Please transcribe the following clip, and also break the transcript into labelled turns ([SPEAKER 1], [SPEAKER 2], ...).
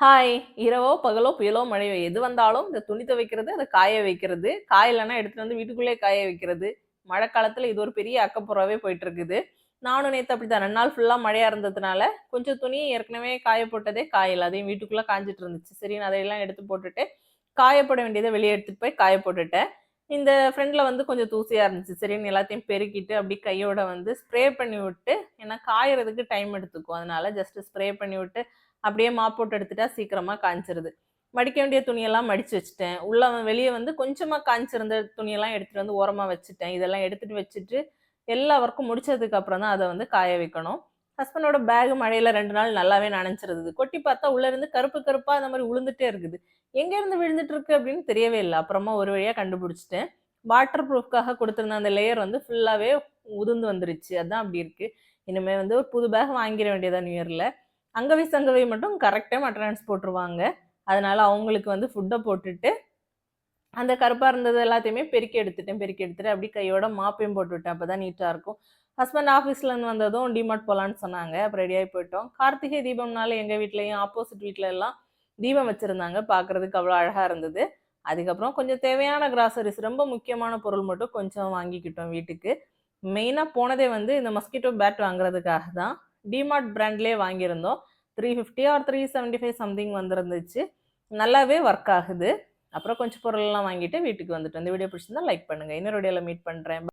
[SPEAKER 1] Hi இரவோ பகலோ புயலோ மழையோ எது வந்தாலும் இந்த துணி துவைக்கிறது அதை காய வைக்கிறது. காயிலன்னா எடுத்துட்டு வந்து வீட்டுக்குள்ளே காய வைக்கிறது. மழை காலத்துல இது ஒரு பெரிய அக்கப்புறவே போயிட்டு இருக்குது நானும் நேற்று அப்படிதான் ரெண்டு நாள் ஃபுல்லாக மழையாக இருந்ததுனால கொஞ்சம் துணி ஏற்கனவே காய போட்டதே காயல அதையும் வீட்டுக்குள்ளே காஞ்சிட்டு இருந்துச்சு. சரி நான் அதையெல்லாம் எடுத்து போட்டுட்டு காயப்பட வேண்டியதை வெளியே எடுத்துகிட்டு போய் காய போட்டுட்டேன். இந்த ஃப்ரெண்டில் வந்து கொஞ்சம் தூசியாக இருந்துச்சு. சரின்னு எல்லாத்தையும் பெருக்கிட்டு அப்படி கையோட வந்து ஸ்ப்ரே பண்ணி விட்டு ஏன்னா காயறதுக்கு டைம் எடுத்துக்கும். அதனால ஜஸ்ட் ஸ்ப்ரே பண்ணி விட்டு அப்படியே மாப் போட்டு எடுத்துட்டா சீக்கிரமாக காய்ச்சிருது மடிக்க வேண்டிய துணியெல்லாம் மடித்து வச்சுட்டேன். உள்ள வெளியே வந்து கொஞ்சமாக காய்ச்சிருந்த துணியெல்லாம் எடுத்துகிட்டு வந்து ஓரமாக வச்சுட்டேன். இதெல்லாம் எடுத்துகிட்டு வச்சுட்டு எல்லா ஒர்க்கும் முடிச்சதுக்கு அப்புறம் தான் அதை வந்து காய வைக்கணும். ஹஸ்பண்டோட பேக் மழையில் ரெண்டு நாள் நல்லாவே நனைஞ்சிருது கொட்டி பார்த்தா உள்ளேருந்து கருப்பு கருப்பாக அந்த மாதிரி உளுந்துட்டே இருக்குது. எங்கேருந்து விழுந்துட்டு இருக்கு அப்படின்னு தெரியவே இல்லை. அப்புறமா ஒரு வழியாக கண்டுபிடிச்சிட்டேன். வாட்டர் ப்ரூஃப்காக கொடுத்துருந்த அந்த லேயர் வந்து ஃபுல்லாகவே உதிர்ந்து வந்துருச்சு. அதுதான் அப்படி இருக்குது இனிமேல் வந்து ஒரு புது பேக் வாங்கிட வேண்டியதான் நியூ இயரில் அங்கவை சங்கவை மட்டும் கரெக்டாக மட்டனான்ஸ் போட்டுருவாங்க. அதனால் அவங்களுக்கு வந்து ஃபுட்டை போட்டுட்டு அந்த கருப்பாக இருந்தது எல்லாத்தையுமே பெருக்கி எடுத்துட்டேன் பெருக்கி எடுத்துட்டு அப்படி கையோட மாப்பையும் போட்டு விட்டேன். அப்போ தான் நீட்டாக இருக்கும். ஹஸ்பண்ட் ஆஃபீஸ்லேருந்து வந்ததும் டிமார்ட் போகலான்னு சொன்னாங்க. அப்புறம் ரெடியாகி போயிட்டோம். கார்த்திகை தீபம்னால எங்கள் வீட்லேயும் ஆப்போசிட் வீட்டில எல்லாம் தீபம் வச்சுருந்தாங்க. பார்க்குறதுக்கு அவ்வளோ அழகாக இருந்தது. அதுக்கப்புறம் கொஞ்சம் தேவையான கிராசரிஸ் ரொம்ப முக்கியமான பொருள் மட்டும் கொஞ்சம் வாங்கிக்கிட்டோம் வீட்டுக்கு. மெயினாக போனதே வந்து இந்த மஸ்கிட்டோ பேட் வாங்குறதுக்காக தான். டிமார்ட் பிராண்ட்லேயே வாங்கியிருந்தோம். Three fifty or three seventy five something வந்துருந்துச்சு. நல்லாவே ஒர்க் ஆகுது. அப்புறம் கொஞ்சம் பொருள்லாம் வாங்கிட்டு வீட்டுக்கு வந்துட்டு இந்த வீடியோ பிடிச்சிருந்தா லைக் பண்ணுங்கள் இன்னொரு வீடியோவில் மீட் பண்ணுறேன்